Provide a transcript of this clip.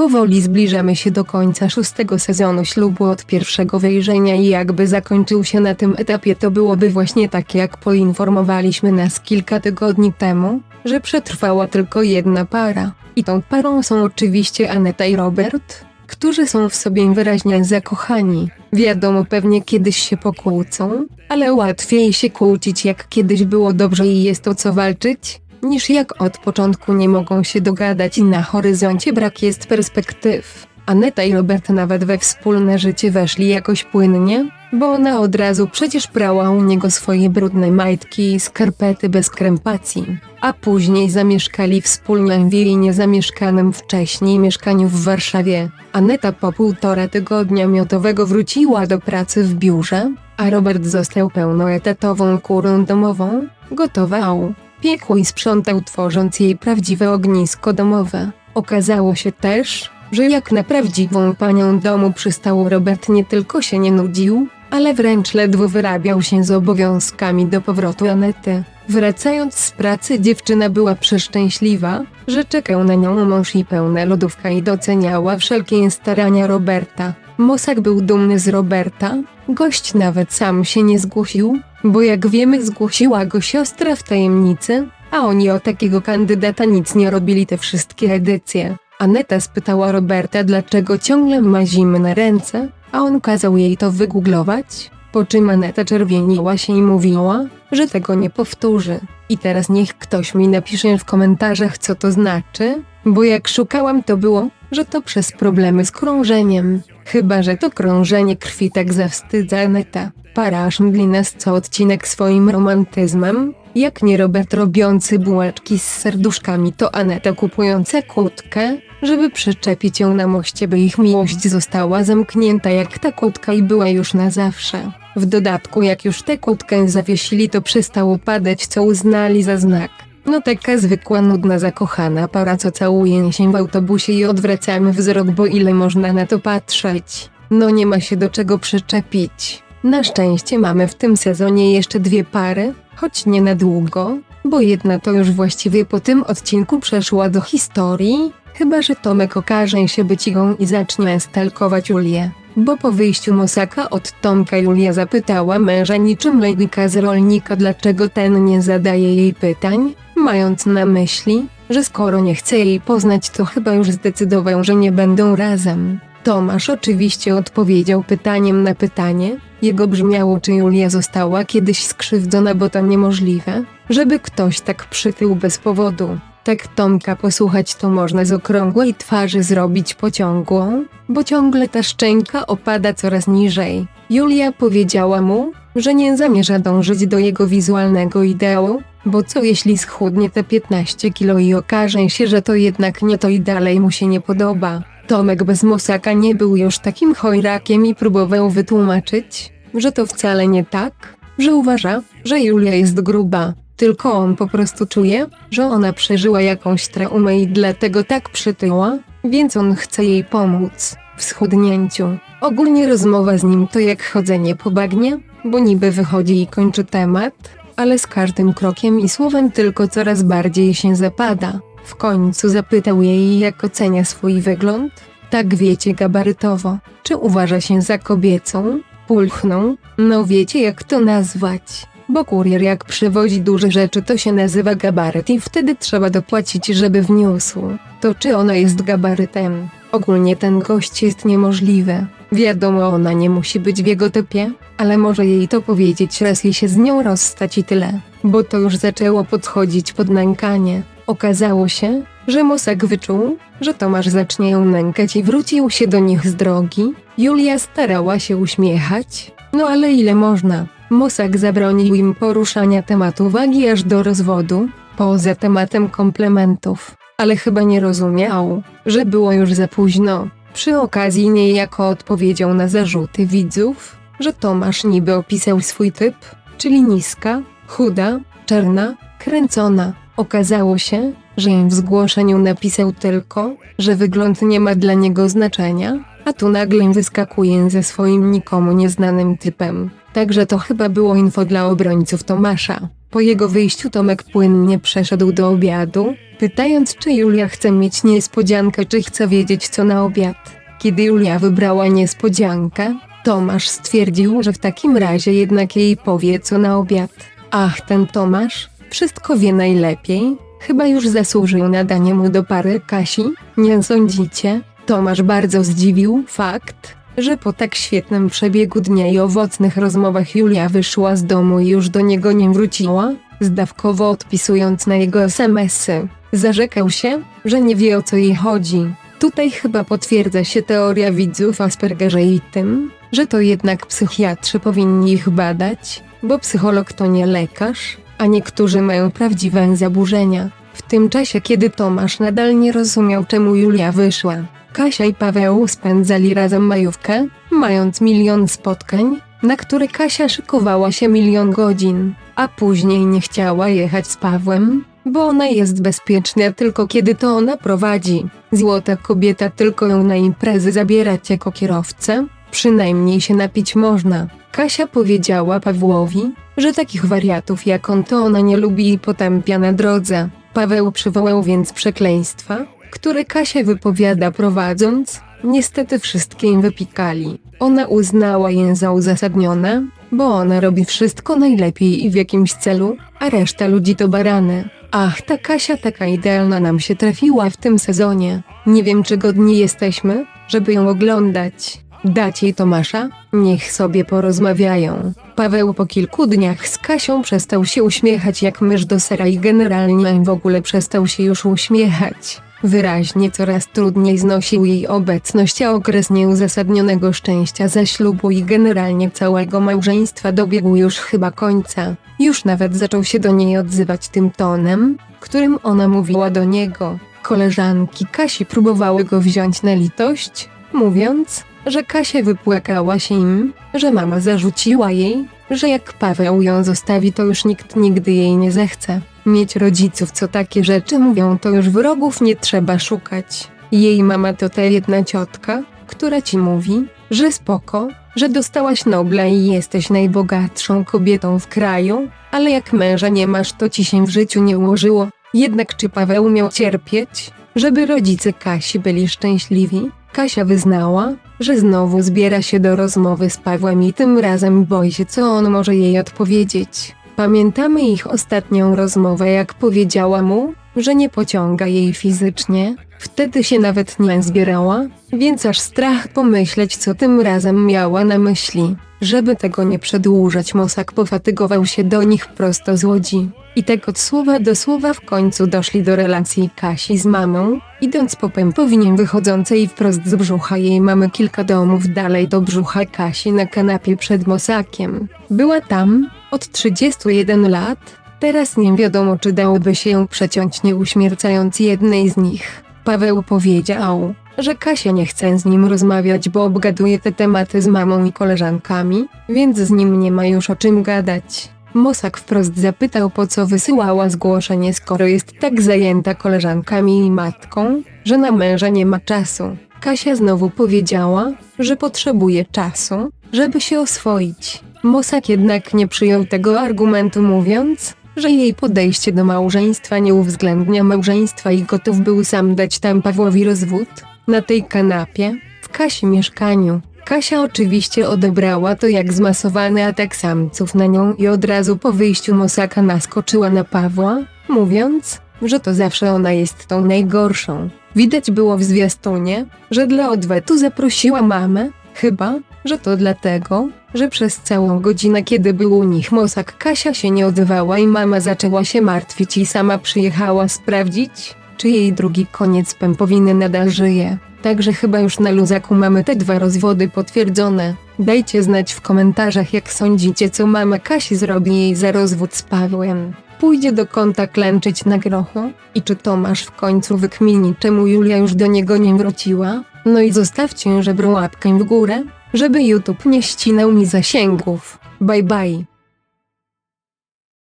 Powoli zbliżamy się do końca szóstego sezonu ślubu od pierwszego wejrzenia i jakby zakończył się na tym etapie to byłoby właśnie tak jak poinformowaliśmy nas kilka tygodni temu, że przetrwała tylko jedna para. I tą parą są oczywiście Aneta i Robert, którzy są w sobie wyraźnie zakochani. Wiadomo pewnie kiedyś się pokłócą, ale łatwiej się kłócić jak kiedyś było dobrze i jest o co walczyć, niż jak od początku nie mogą się dogadać i na horyzoncie brak jest perspektyw. Aneta i Robert nawet we wspólne życie weszli jakoś płynnie, bo ona od razu przecież prała u niego swoje brudne majtki i skarpety bez krępacji, a później zamieszkali wspólnie w jej niezamieszkanym wcześniej mieszkaniu w Warszawie. Aneta po półtora tygodnia miotowego wróciła do pracy w biurze, a Robert został pełnoetatową kurą domową, gotował, piekł i sprzątał tworząc jej prawdziwe ognisko domowe. Okazało się też, że jak na prawdziwą panią domu przystało Robert nie tylko się nie nudził, ale wręcz ledwo wyrabiał się z obowiązkami do powrotu Anety. Wracając z pracy dziewczyna była przeszczęśliwa, że czekał na nią mąż i pełna lodówka i doceniała wszelkie starania Roberta. Mosak był dumny z Roberta, gość nawet sam się nie zgłosił, bo jak wiemy zgłosiła go siostra w tajemnicy, a oni o takiego kandydata nic nie robili te wszystkie edycje. Aneta spytała Roberta dlaczego ciągle ma zimy na ręce, a on kazał jej to wygooglować, po czym Aneta czerwieniła się i mówiła, że tego nie powtórzy. I teraz niech ktoś mi napisze w komentarzach co to znaczy, bo jak szukałam to było, że to przez problemy z krążeniem. Chyba, że to krążenie krwi tak zawstydza Aneta. Para aż mdli nas co odcinek swoim romantyzmem, jak nie Robert robiący bułeczki z serduszkami to Aneta kupująca kłódkę, żeby przyczepić ją na moście by ich miłość została zamknięta jak ta kłódka i była już na zawsze. W dodatku jak już tę kłódkę zawiesili to przestało padać co uznali za znak. No taka zwykła nudna zakochana para co całuje się w autobusie i odwracamy wzrok bo ile można na to patrzeć. No nie ma się do czego przyczepić. Na szczęście mamy w tym sezonie jeszcze dwie pary, choć nie na długo, bo jedna to już właściwie po tym odcinku przeszła do historii, chyba że Tomek okaże się być igą i zacznie stalkować Julię. Bo po wyjściu Mosaka od Tomka Julia zapytała męża niczym lejka z rolnika dlaczego ten nie zadaje jej pytań, mając na myśli, że skoro nie chce jej poznać to chyba już zdecydował, że nie będą razem. Tomasz oczywiście odpowiedział pytaniem na pytanie, jego brzmiało czy Julia została kiedyś skrzywdzona bo to niemożliwe, żeby ktoś tak przytył bez powodu. Tak Tomka posłuchać to można z okrągłej twarzy zrobić pociągłą, bo ciągle ta szczęka opada coraz niżej. Julia powiedziała mu, że nie zamierza dążyć do jego wizualnego ideału, bo co jeśli schudnie te 15 kilo i okaże się, że to jednak nie to i dalej mu się nie podoba. Tomek bez Mosaka nie był już takim chojrakiem i próbował wytłumaczyć, że to wcale nie tak, że uważa, że Julia jest gruba, tylko on po prostu czuje, że ona przeżyła jakąś traumę i dlatego tak przytyła, więc on chce jej pomóc w schudnięciu. Ogólnie rozmowa z nim to jak chodzenie po bagnie, bo niby wychodzi i kończy temat, ale z każdym krokiem i słowem tylko coraz bardziej się zapada. W końcu zapytał jej, jak ocenia swój wygląd. Tak wiecie gabarytowo. Czy uważa się za kobiecą? Pulchną? No wiecie jak to nazwać. Bo kurier jak przywozi duże rzeczy to się nazywa gabaryt i wtedy trzeba dopłacić żeby wniósł. To czy ona jest gabarytem? Ogólnie ten gość jest niemożliwy. Wiadomo ona nie musi być w jego typie, ale może jej to powiedzieć raz i się z nią rozstać i tyle. Bo to już zaczęło podchodzić pod nękanie. Okazało się, że Mosak wyczuł, że Tomasz zacznie ją nękać i wrócił się do nich z drogi. Julia starała się uśmiechać, no ale ile można. Mosak zabronił im poruszania tematu wagi aż do rozwodu, poza tematem komplementów, ale chyba nie rozumiał, że było już za późno. Przy okazji niejako odpowiedział na zarzuty widzów, że Tomasz niby opisał swój typ, czyli niska, chuda, czarna, kręcona. Okazało się, że im w zgłoszeniu napisał tylko, że wygląd nie ma dla niego znaczenia, a tu nagle wyskakuje ze swoim nikomu nieznanym typem. Także to chyba było info dla obrońców Tomasza. Po jego wyjściu Tomek płynnie przeszedł do obiadu, pytając czy Julia chce mieć niespodziankę czy chce wiedzieć co na obiad. Kiedy Julia wybrała niespodziankę, Tomasz stwierdził, że w takim razie jednak jej powie co na obiad. Ach, ten Tomasz, wszystko wie najlepiej, chyba już zasłużył na danie mu do pary Kasi, nie sądzicie? Tomasz bardzo zdziwił fakt, że po tak świetnym przebiegu dnia i owocnych rozmowach Julia wyszła z domu i już do niego nie wróciła, zdawkowo odpisując na jego smsy. Zarzekał się, że nie wie o co jej chodzi. Tutaj chyba potwierdza się teoria widzów Aspergerze i tym, że to jednak psychiatrzy powinni ich badać, bo psycholog to nie lekarz, a niektórzy mają prawdziwe zaburzenia. W tym czasie, kiedy Tomasz nadal nie rozumiał, czemu Julia wyszła, Kasia i Paweł spędzali razem majówkę, mając milion spotkań, na które Kasia szykowała się milion godzin, a później nie chciała jechać z Pawłem, bo ona jest bezpieczna tylko kiedy to ona prowadzi. Złota kobieta tylko ją na imprezy zabierać jako kierowcę, przynajmniej się napić można. Kasia powiedziała Pawłowi, że takich wariatów jak on to ona nie lubi i potępia na drodze. Paweł przywołał więc przekleństwa, które Kasia wypowiada prowadząc, niestety wszystkie im wypikali. Ona uznała je za uzasadnione, bo ona robi wszystko najlepiej i w jakimś celu, a reszta ludzi to barany. Ach, ta Kasia taka idealna nam się trafiła w tym sezonie. Nie wiem czy godni jesteśmy, żeby ją oglądać. Dać jej Tomasza? Niech sobie porozmawiają. Paweł po kilku dniach z Kasią przestał się uśmiechać jak mysz do sera i generalnie w ogóle przestał się już uśmiechać. Wyraźnie coraz trudniej znosił jej obecność, a okres nieuzasadnionego szczęścia ze ślubu i generalnie całego małżeństwa dobiegł już chyba końca. Już nawet zaczął się do niej odzywać tym tonem, którym ona mówiła do niego. Koleżanki Kasi próbowały go wziąć na litość, mówiąc, że Kasia wypłakała się im, że mama zarzuciła jej, że jak Paweł ją zostawi, to już nikt nigdy jej nie zechce. Mieć rodziców, co takie rzeczy mówią, to już wrogów nie trzeba szukać. Jej mama to ta jedna ciotka, która ci mówi, że spoko, że dostałaś Nobla i jesteś najbogatszą kobietą w kraju, ale jak męża nie masz, to ci się w życiu nie ułożyło. Jednak czy Paweł miał cierpieć, żeby rodzice Kasi byli szczęśliwi? Kasia wyznała, że znowu zbiera się do rozmowy z Pawłem i tym razem boi się, co on może jej odpowiedzieć. Pamiętamy ich ostatnią rozmowę, jak powiedziała mu, że nie pociąga jej fizycznie. Wtedy się nawet nie zbierała, więc aż strach pomyśleć, co tym razem miała na myśli. Żeby tego nie przedłużać, Mosak pofatygował się do nich prosto z łodzi. I tak od słowa do słowa w końcu doszli do relacji Kasi z mamą, idąc po pępowinie wychodzącej wprost z brzucha jej mamy kilka domów dalej do brzucha Kasi na kanapie przed Mosakiem. Była tam, od 31 lat, teraz nie wiadomo czy dałoby się ją przeciąć nie uśmiercając jednej z nich. Paweł powiedział, że Kasia nie chce z nim rozmawiać, bo obgaduje te tematy z mamą i koleżankami, więc z nim nie ma już o czym gadać. Mosak wprost zapytał po co wysyłała zgłoszenie skoro jest tak zajęta koleżankami i matką, że na męża nie ma czasu. Kasia znowu powiedziała, że potrzebuje czasu, żeby się oswoić. Mosak jednak nie przyjął tego argumentu mówiąc, że jej podejście do małżeństwa nie uwzględnia małżeństwa i gotów był sam dać tam Pawłowi rozwód, na tej kanapie, w Kasi mieszkaniu. Kasia oczywiście odebrała to jak zmasowany atak samców na nią i od razu po wyjściu Mosaka naskoczyła na Pawła, mówiąc, że to zawsze ona jest tą najgorszą. Widać było w zwiastunie, że dla odwetu zaprosiła mamę, chyba, że to dlatego, że przez całą godzinę kiedy był u nich Mosak Kasia się nie odzywała i mama zaczęła się martwić i sama przyjechała sprawdzić, czy jej drugi koniec pępowiny nadal żyje. Także chyba już na luzaku mamy te dwa rozwody potwierdzone. Dajcie znać w komentarzach jak sądzicie co mama Kasi zrobi jej za rozwód z Pawłem. Pójdzie do kąta klęczyć na grochu? I czy Tomasz w końcu wykmini czemu Julia już do niego nie wróciła? No i zostawcie żebrą łapkę w górę, żeby YouTube nie ścinał mi zasięgów. Bye bye.